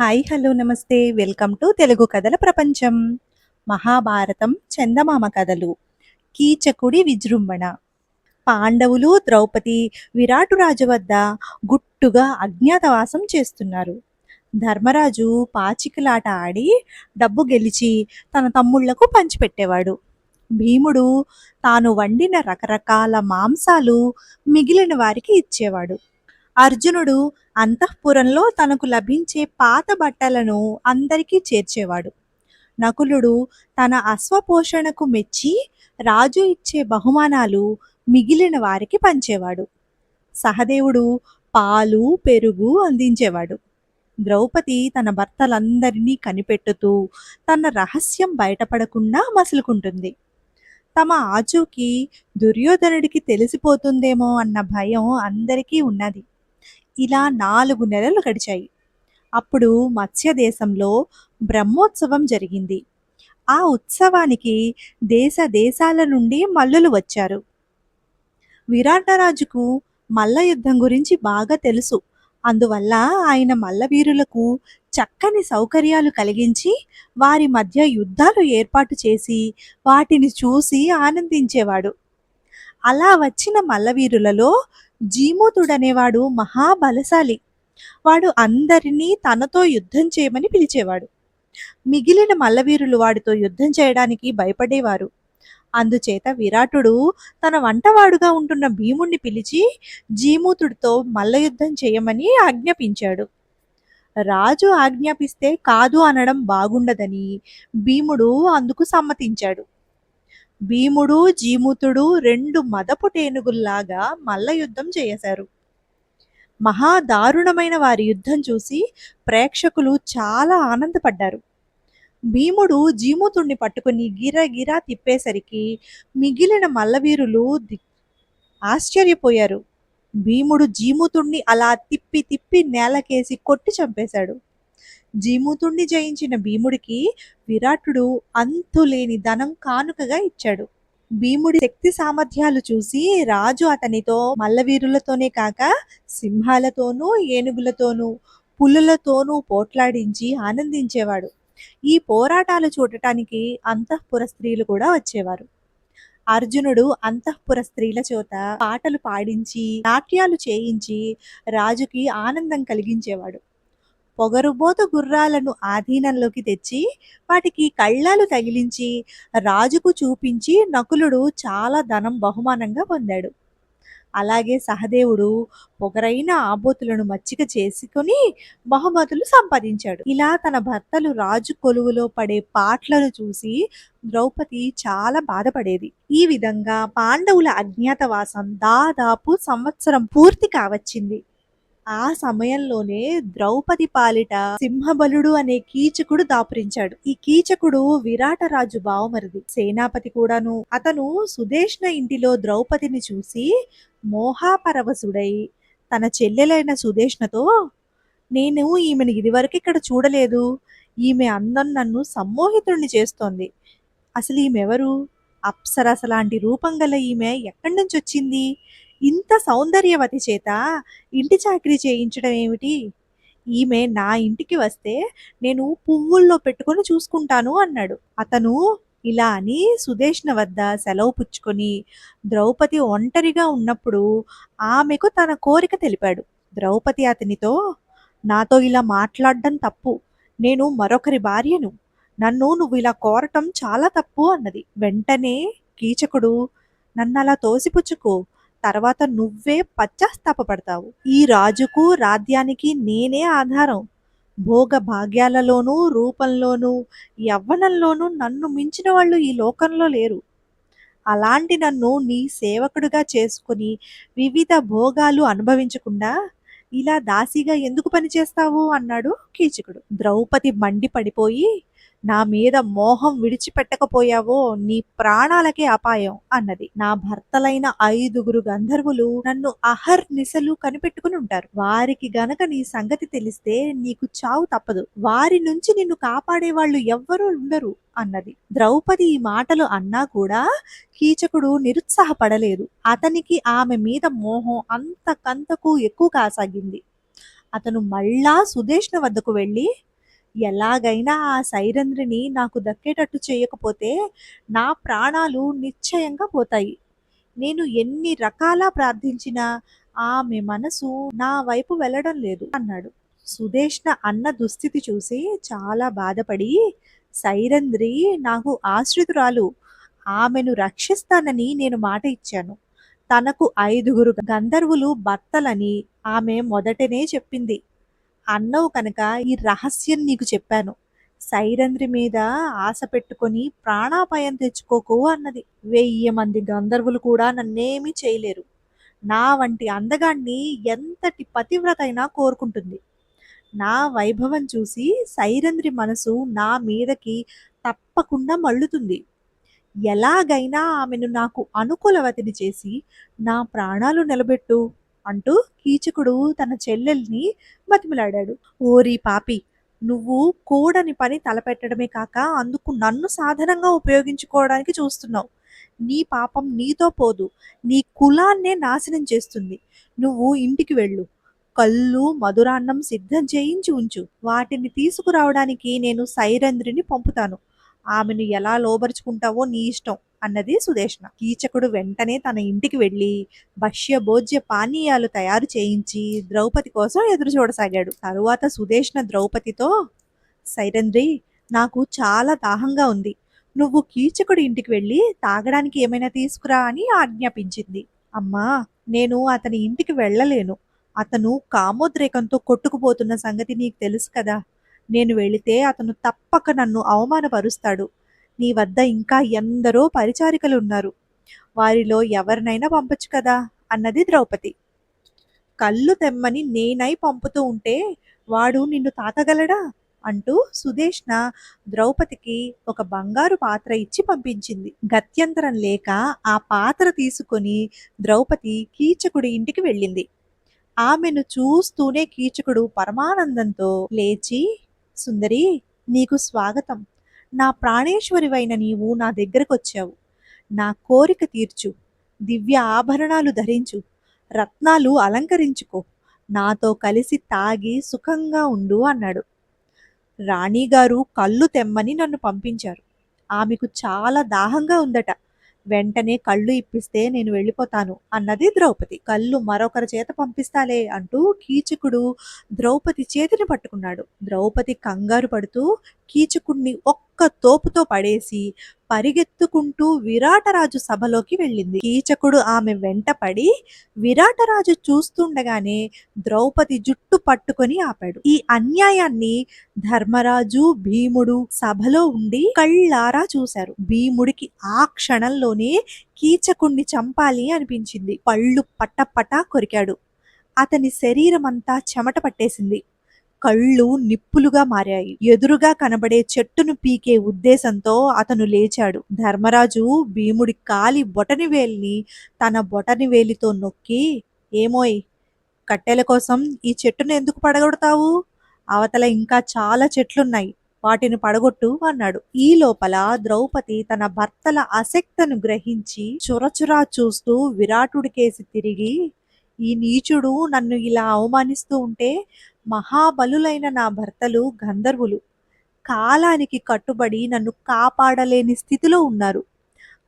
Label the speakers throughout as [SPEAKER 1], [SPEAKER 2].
[SPEAKER 1] Hi hello నమస్తే. Welcome to Telugu కథల ప్రపంచం. మహాభారతం చందమామ కథలు. కీచకుడి విజృంభణ. పాండవులు ద్రౌపది విరాటురాజు వద్ద గుట్టుగా అజ్ఞాతవాసం చేస్తున్నారు. ధర్మరాజు పాచికలాట ఆడి డబ్బు గెలిచి తన తమ్ముళ్ళకు పంచిపెట్టేవాడు. భీముడు తాను వండిన రకరకాల మాంసాలు మిగిలిన వారికి ఇచ్చేవాడు. అర్జునుడు అంతఃపురంలో తనకు లభించే పాత బట్టలను అందరికీ చేర్చేవాడు. నకులుడు తన అశ్వపోషణకు మెచ్చి రాజు ఇచ్చే బహుమానాలు మిగిలిన వారికి పంచేవాడు. సహదేవుడు పాలు పెరుగు అందించేవాడు. ద్రౌపది తన భర్తలందరినీ కనిపెట్టుతూ తన రహస్యం బయటపడకుండా మసులుకుంటుంది. తమ ఆచూకీ దుర్యోధనుడికి తెలిసిపోతుందేమో అన్న భయం అందరికీ ఉన్నది. ఇలా నాలుగు నెలలు గడిచాయి. అప్పుడు మత్స్య దేశంలో బ్రహ్మోత్సవం జరిగింది. ఆ ఉత్సవానికి దేశ దేశాల నుండి మల్లులు వచ్చారు. విరాటరాజుకు మల్ల యుద్ధం గురించి బాగా తెలుసు. అందువల్ల ఆయన మల్లవీరులకు చక్కని సౌకర్యాలు కలిగించి వారి మధ్య యుద్ధాలు ఏర్పాటు చేసి వాటిని చూసి ఆనందించేవాడు. అలా వచ్చిన మల్లవీరులలో జీమూతుడనేవాడు మహాబలశాలి. వాడు అందరినీ తనతో యుద్ధం చేయమని పిలిచేవాడు. మిగిలిన మల్లవీరులు వాడితో యుద్ధం చేయడానికి భయపడేవారు. అందుచేత విరాటుడు తన వంటవాడుగా ఉంటున్న భీముణ్ణి పిలిచి జీమూతుడితో మల్లయుద్ధం చేయమని ఆజ్ఞాపించాడు. రాజు ఆజ్ఞాపిస్తే కాదు అనడం బాగుండదని భీముడు అందుకు సమ్మతించాడు. భీముడు జీముతుడు రెండు మదపు టేనుగుల్లాగా మల్ల యుద్ధం చేశారు మహా దారుణమైన వారి యుద్ధం చూసి ప్రేక్షకులు చాలా ఆనందపడ్డారు. భీముడు జీముతుణ్ణి పట్టుకుని గిరగిరా తిప్పేసరికి మిగిలిన మల్లవీరులు ఆశ్చర్యపోయారు. భీముడు జీముతుణ్ణి అలా తిప్పి తిప్పి నేలకేసి కొట్టి చంపేశాడు. జీమూతుణ్ణి జయించిన భీముడికి విరాటుడు అంతులేని ధనం కానుకగా ఇచ్చాడు. భీముడి శక్తి సామర్థ్యాలు చూసి రాజు అతనితో మల్లవీరులతోనే కాక సింహాలతోనూ ఏనుగులతోనూ పులులతోనూ పోట్లాడించి ఆనందించేవాడు. ఈ పోరాటాలు చూడటానికి అంతఃపుర స్త్రీలు కూడా వచ్చేవారు. అర్జునుడు అంతఃపుర స్త్రీల చేత పాటలు పాడించి నాట్యాలు చేయించి రాజుకి ఆనందం కలిగించేవాడు. పొగరుబోతు గుర్రాలను ఆధీనంలోకి తెచ్చి వాటికి కళ్ళాలు తగిలించి రాజుకు చూపించి నకులుడు చాలా ధనం బహుమానంగా పొందాడు. అలాగే సహదేవుడు పొగరైన ఆబోతులను మచ్చిక చేసుకుని బహుమతులు సంపాదించాడు. ఇలా తన భర్తలు రాజు కొలువులో పడే పాటలను చూసి ద్రౌపది చాలా బాధపడేది. ఈ విధంగా పాండవుల అజ్ఞాతవాసం దాదాపు సంవత్సరం పూర్తి కావచ్చింది. ఆ సమయంలోనే ద్రౌపది పాలిట సింహబలుడు అనే కీచకుడు దాపురించాడు. ఈ కీచకుడు విరాటరాజు బావమరిది. సేనాపతి కూడాను. అతను సుదేష్ణ ఇంటిలో ద్రౌపదిని చూసి మోహాపరవశుడై తన చెల్లెలైన సుదేష్ణతో నేను ఈమెను ఇదివరకు ఇక్కడ చూడలేదు. ఈమె అందం నన్ను సమ్మోహితుడిని చేస్తోంది. అసలు ఈమెవరు? అప్సరస లాంటి రూపం గల ఈమె ఎక్కడి నుంచి వచ్చింది? ఇంత సౌందర్యవతి చేత ఇంటి చాకరీ చేయించడం ఏమిటి? ఈమె నా ఇంటికి వస్తే నేను పువ్వుల్లో పెట్టుకొని చూసుకుంటాను అన్నాడు. అతను ఇలా అని సుదేష్ణ వద్ద సెలవు పుచ్చుకొని ద్రౌపది ఒంటరిగా ఉన్నప్పుడు ఆమెకు తన కోరిక తెలిపాడు. ద్రౌపది అతనితో నాతో ఇలా మాట్లాడడం తప్పు. నేను మరొకరి భార్యను. నన్ను నువ్వు ఇలా కోరటం చాలా తప్పు అన్నది. వెంటనే కీచకుడు నన్ను అలా తోసిపుచ్చుకో. తర్వాత నువ్వే పశ్చాత్తాపడతావు ఈ రాజుకు రాజ్యానికి నేనే ఆధారం. భోగ భాగ్యాలలోనూ రూపంలోనూ యవ్వనంలోనూ నన్ను మించిన వాళ్ళు ఈ లోకంలో లేరు. అలాంటి నన్ను నీ సేవకుడుగా చేసుకుని వివిధ భోగాలు అనుభవించకుండా ఇలా దాసిగా ఎందుకు పనిచేస్తావు? అన్నాడు కీచకుడు. ద్రౌపది మండి పడిపోయి నా మీద మోహం విడిచిపెట్టకపోయావో నీ ప్రాణాలకే అపాయం అన్నది. నా భర్తలైన ఐదుగురు గంధర్వులు నన్ను అహర్నిశలు కనిపెట్టుకుని ఉంటారు. వారికి గనక నీ సంగతి తెలిస్తే నీకు చావు తప్పదు. వారి నుంచి నిన్ను కాపాడే వాళ్ళు ఎవ్వరూ ఉండరు అన్నది. ద్రౌపది ఈ మాటలు అన్నా కూడా కీచకుడు నిరుత్సాహపడలేదు. అతనికి ఆమె మీద మోహం అంతకంతకు ఎక్కువ కాసాగింది. అతను మళ్ళా సుదేష్ణ వద్దకు వెళ్ళి ఎలాగైనా ఆ సైరంధ్రిని నాకు దక్కేటట్టు చేయకపోతే నా ప్రాణాలు నిశ్చయంగా పోతాయి. నేను ఎన్ని రకాల ప్రార్థించినా ఆమె మనసు నా వైపు వెళ్ళడం లేదు అన్నాడు. సుదేష్ణ అన్న దుస్థితి చూసి చాలా బాధపడి సైరంధ్రి నాకు ఆశ్రితురాలు ఆమెను రక్షిస్తానని నేను మాట ఇచ్చాను. తనకు ఐదుగురు గంధర్వులు భర్తలని ఆమె మొదటనే చెప్పింది. అన్నవు కనుక ఈ రహస్యం నీకు చెప్పాను. సైరంధ్రి మీద ఆశ పెట్టుకొని ప్రాణాపాయం తెచ్చుకోకు అన్నది. వెయ్యి మంది గంధర్వులు కూడా నన్నేమీ చేయలేరు. నా వంటి అందగాన్ని ఎంతటి పతివ్రత అయినా కోరుకుంటుంది. నా వైభవం చూసి సైరంధ్రి మనసు నా మీదకి తప్పకుండా మళ్ళుతుంది. ఎలాగైనా ఆమెను నాకు అనుకూలవతిని చేసి నా ప్రాణాలు నిలబెట్టు. అంటూ కీచకుడు తన చెల్లెల్ని బతిమిలాడాడు. ఓరి పాపి నువ్వు కూడని పని తలపెట్టడమే కాక అందుకు నన్ను సాధనంగా ఉపయోగించుకోవడానికి చూస్తున్నావు. నీ పాపం నీతో పోదు నీ కులాన్నే నాశనం చేస్తుంది. నువ్వు ఇంటికి వెళ్ళు. కళ్ళు మధురాన్నం సిద్ధం చేయించి ఉంచు. వాటిని తీసుకురావడానికి నేను సైరంధ్రిని పంపుతాను. ఆమెను ఎలా లోబరుచుకుంటావో నీ ఇష్టం. అన్నది సుదేష్ణ. కీచకుడు వెంటనే తన ఇంటికి వెళ్ళి భక్ష్య భోజ్య పానీయాలు తయారు చేయించి ద్రౌపది కోసం ఎదురు చూడసాగాడు. తరువాత సుదేష్ణ ద్రౌపదితో సైరంద్రి నాకు చాలా దాహంగా ఉంది. నువ్వు కీచకుడి ఇంటికి వెళ్ళి తాగడానికి ఏమైనా తీసుకురా అని ఆజ్ఞాపించింది. అమ్మా నేను అతని ఇంటికి వెళ్ళలేను. అతను కామోద్రేకంతో కొట్టుకుపోతున్న సంగతి నీకు తెలుసు కదా. నేను వెళితే అతను తప్పక నన్ను అవమానపరుస్తాడు. నీ వద్ద ఇంకా ఎందరో పరిచారికలు ఉన్నారు వారిలో ఎవరినైనా పంపొచ్చు కదా? అన్నది ద్రౌపది. కళ్ళు తెమ్మని నేనై పంపుతూ ఉంటే వాడు నిన్ను తాతగలడా? అంటూ సుదేష్ణ ద్రౌపదికి ఒక బంగారు పాత్ర ఇచ్చి పంపించింది. గత్యంతరం లేక ఆ పాత్ర తీసుకొని ద్రౌపది కీచకుడి ఇంటికి వెళ్ళింది. ఆమెను చూస్తూనే కీచకుడు పరమానందంతో లేచి సుందరి నీకు స్వాగతం. నా ప్రాణేశ్వరివైన నీవు నా దగ్గరకు వచ్చావు నా కోరిక తీర్చు. దివ్య ఆభరణాలు ధరించు. రత్నాలు అలంకరించుకో. నాతో కలిసి తాగి సుఖంగా ఉండు అన్నాడు. రాణిగారు కళ్ళు తెమ్మని నన్ను పంపించారు. ఆమెకు చాలా దాహంగా ఉందట. వెంటనే కళ్ళు ఇప్పిస్తే నేను వెళ్ళిపోతాను అన్నది ద్రౌపది. కళ్ళు మరొకరి చేత పంపిస్తాలే అంటూ కీచకుడు ద్రౌపది చేతిని పట్టుకున్నాడు. ద్రౌపది కంగారు పడుతూ కీచకుడిని ఒక్క తోపుతో పడేసి పరిగెత్తుకుంటూ విరాటరాజు సభలోకి వెళ్ళింది. కీచకుడు ఆమె వెంట పడి విరాటరాజు చూస్తుండగానే ద్రౌపది జుట్టు పట్టుకొని ఆపాడు. ఈ అన్యాయాన్ని ధర్మరాజు భీముడు సభలో ఉండి కళ్ళారా చూశారు. భీముడికి ఆ క్షణంలోనే కీచకుణ్ణి చంపాలి అనిపించింది. పళ్ళు పట్టపట కొరికాడు. అతని శరీరమంతా చెమట పట్టేసింది. కళ్ళు నిప్పులుగా మారాయి. ఎదురుగా కనబడే చెట్టును పీకే ఉద్దేశంతో అతను లేచాడు. ధర్మరాజు భీముడి కాలి బొటని వేలిని తన బొటని వేలితో నొక్కి ఏమోయ్ కట్టెల కోసం ఈ చెట్టును ఎందుకు పడగొడతావు? అవతల ఇంకా చాలా చెట్లున్నాయి. వాటిని పడగొట్టు అన్నాడు. ఈ లోపల ద్రౌపది తన భర్తల అసక్తను గ్రహించి చురచురా చూస్తూ విరాటుడికేసి తిరిగి ఈ నీచుడు నన్ను ఇలా అవమానిస్తూ ఉంటే మహాబలులైన నా భర్తలు గంధర్వులు. కాలానికి కట్టుబడి నన్ను కాపాడలేని స్థితిలో ఉన్నారు.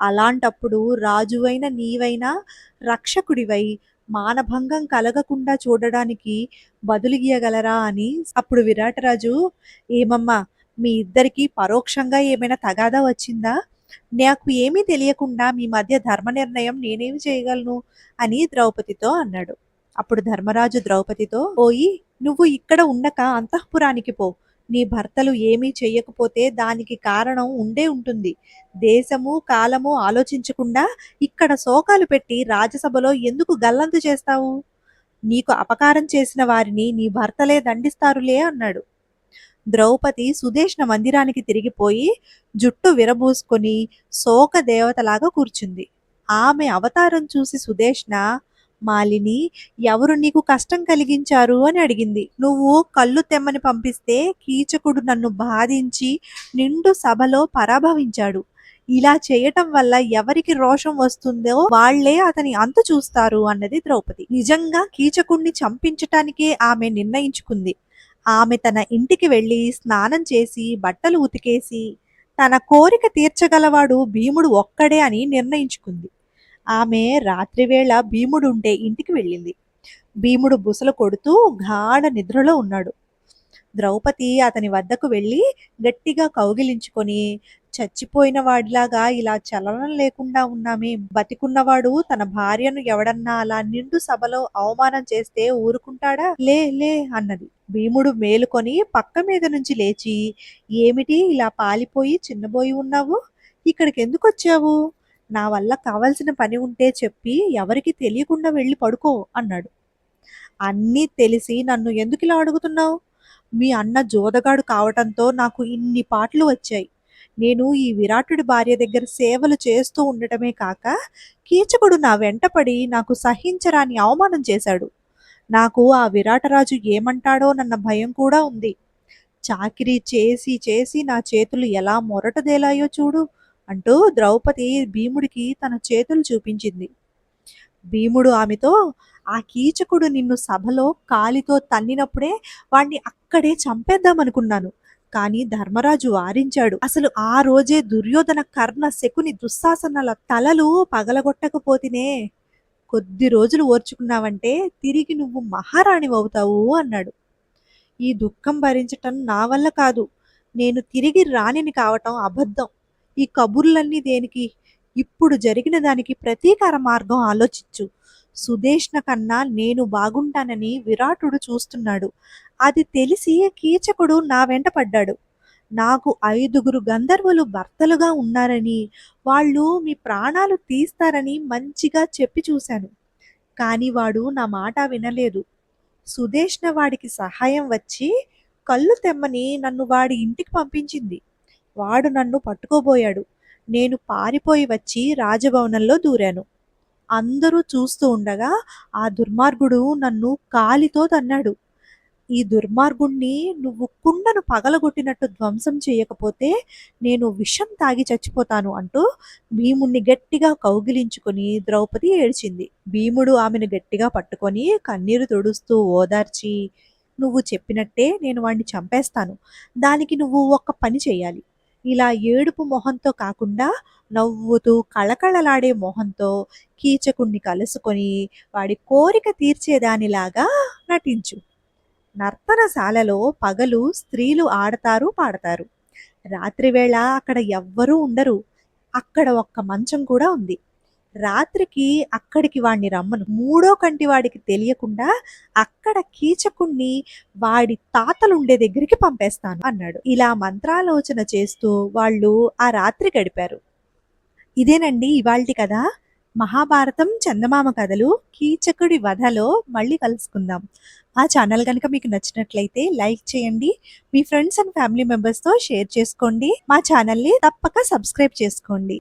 [SPEAKER 1] అలాంటప్పుడు రాజువైన నీవైనా రక్షకుడివై మానభంగం కలగకుండా చూడడానికి బదులిగియగలరా అని అప్పుడు విరాటరాజు ఏమమ్మా మీ ఇద్దరికి పరోక్షంగా ఏమైనా తగాదా వచ్చిందా? నాకు ఏమీ తెలియకుండా మీ మధ్య ధర్మ నిర్ణయం నేనేమి చేయగలను? అని ద్రౌపదితో అన్నాడు. అప్పుడు ధర్మరాజు ద్రౌపదితో ఓయి నువ్వు ఇక్కడ ఉండక అంతఃపురానికి పో. నీ భర్తలు ఏమీ చెయ్యకపోతే దానికి కారణం ఉండే ఉంటుంది. దేశము కాలము ఆలోచించకుండా ఇక్కడ శోకాలు పెట్టి రాజసభలో ఎందుకు గల్లంతు చేస్తావు? నీకు అపకారం చేసిన వారిని నీ భర్తలే దండిస్తారులే అన్నాడు. ద్రౌపది సుదేష్ణ మందిరానికి తిరిగిపోయి జుట్టు విరబూసుకొని శోక దేవతలాగా కూర్చుంది. ఆమె అవతారం చూసి సుదేష్ణ మాలిని ఎవరు నీకు కష్టం కలిగించారు? అని అడిగింది. నువ్వు కళ్ళు తెమ్మని పంపిస్తే కీచకుడు నన్ను బాధించి నిండు సభలో పరాభవించాడు. ఇలా చేయటం వల్ల ఎవరికి రోషం వస్తుందో వాళ్ళే అతని అంత చూస్తారు అన్నది ద్రౌపది. నిజంగా కీచకుణ్ణి చంపించటానికే ఆమె నిర్ణయించుకుంది. ఆమె తన ఇంటికి వెళ్ళి స్నానం చేసి బట్టలు ఉతికేసి తన కోరిక తీర్చగలవాడు భీముడు ఒక్కడే అని నిర్ణయించుకుంది. ఆమె రాత్రివేళ భీముడుండే ఇంటికి వెళ్ళింది. భీముడు బుసలు కొడుతూ గాఢ నిద్రలో ఉన్నాడు. ద్రౌపది అతని వద్దకు వెళ్ళి గట్టిగా కౌగిలించుకొని చచ్చిపోయిన వాడిలాగా ఇలా చలనం లేకుండా ఉన్నామే బతికున్నవాడు తన భార్యను ఎవడన్నా అలా నిండు సభలో అవమానం చేస్తే ఊరుకుంటాడా? లే లే అన్నది. భీముడు మేలుకొని పక్క మీద నుంచి లేచి ఏమిటి ఇలా పాలిపోయి చిన్నబోయి ఉన్నావు? ఇక్కడికి ఎందుకు వచ్చావు నా వల్ల కావలసిన పని ఉంటే చెప్పి ఎవరికి తెలియకుండా వెళ్ళి పడుకో అన్నాడు. అన్నీ తెలిసి నన్ను ఎందుకు ఇలా అడుగుతున్నావు? మీ అన్న జోదగాడు కావటంతో నాకు ఇన్ని పాటలు వచ్చాయి. నేను ఈ విరాటుడి భార్య దగ్గర సేవలు చేస్తూ ఉండటమే కాక కీచకుడు నా వెంటపడి నాకు సహించరాని అవమానం చేశాడు. నాకు ఆ విరాటరాజు ఏమంటాడో నన్న భయం కూడా ఉంది. చాకిరీ చేసి చేసి నా చేతులు ఎలా మొరటదేలాయో చూడు. అంటూ ద్రౌపది భీముడికి తన చేతులు చూపించింది. భీముడు ఆమెతో ఆ కీచకుడు నిన్ను సభలో కాలితో తన్నినప్పుడే వాణ్ణి అక్కడే చంపేద్దామనుకున్నాను. కానీ ధర్మరాజు వారించాడు. అసలు ఆ రోజే దుర్యోధన కర్ణ శకుని దుశ్శాసనాల తలలు పగలగొట్టకపోతేనే కొద్ది రోజులు ఓర్చుకున్నావంటే తిరిగి నువ్వు మహారాణి అవుతావు అన్నాడు. ఈ దుఃఖం భరించటం నా వల్ల కాదు. నేను తిరిగి రాణిని కావటం అబద్ధం. ఈ కబుర్లన్నీ దేనికి? ఇప్పుడు జరిగిన దానికి ప్రతీకార మార్గం ఆలోచించు. సుదేష్ణ కన్నా నేను బాగుంటానని విరాటుడు చూస్తున్నాడు. అది తెలిసి కీచకుడు నా వెంట పడ్డాడు. నాకు ఐదుగురు గంధర్వులు భర్తలుగా ఉన్నారని వాళ్ళు మీ ప్రాణాలు తీస్తారని మంచిగా చెప్పి చూశాను. కానీ వాడు నా మాట వినలేదు. సుదేష్ణ వాడికి సహాయం వచ్చి కళ్ళు తెమ్మని నన్ను వాడి ఇంటికి పంపించింది. వాడు నన్ను పట్టుకోబోయాడు. నేను పారిపోయి వచ్చి రాజభవనంలో దూరాను. అందరూ చూస్తూ ఉండగా ఆ దుర్మార్గుడు నన్ను కాలితో తన్నాడు. ఈ దుర్మార్గుణ్ణి నువ్వు కుండను పగలగొట్టినట్టు ధ్వంసం చేయకపోతే నేను విషం తాగి చచ్చిపోతాను అంటూ భీముణ్ణి గట్టిగా కౌగిలించుకొని ద్రౌపది ఏడ్చింది. భీముడు ఆమెను గట్టిగా పట్టుకొని కన్నీరు తుడుస్తూ ఓదార్చి నువ్వు చెప్పినట్టే నేను వాణ్ణి చంపేస్తాను. దానికి నువ్వు ఒక్క పని చేయాలి ఇలా ఏడుపు మొహంతో కాకుండా నవ్వుతూ కళకళలాడే మొహంతో కీచకుణ్ణి కలుసుకొని వాడి కోరిక తీర్చేదానిలాగా నటించు. నర్తనశాలలో పగలు స్త్రీలు ఆడతారు పాడతారు. రాత్రివేళ అక్కడ ఎవ్వరూ ఉండరు. అక్కడ ఒక్క మంచం కూడా ఉంది. రాత్రికి అక్కడికి వాడిని రమ్మను. మూడో కంటి వాడికి తెలియకుండా అక్కడ కీచకుణ్ణి వాడి తాతలుండే దగ్గరికి పంపేస్తాను అన్నాడు. ఇలా మంత్రాలోచన చేస్తూ వాళ్ళు ఆ రాత్రి గడిపారు. ఇదేనండి ఇవాల్టి కథ. మహాభారతం చందమామ కథలు కీచకుడి వధలో మళ్ళీ కలుసుకుందాం. మా ఛానల్ కనుక మీకు నచ్చినట్లయితే లైక్ చేయండి. మీ ఫ్రెండ్స్ అండ్ ఫ్యామిలీ మెంబర్స్తో షేర్ చేసుకోండి. మా ఛానల్ని తప్పక సబ్స్క్రైబ్ చేసుకోండి.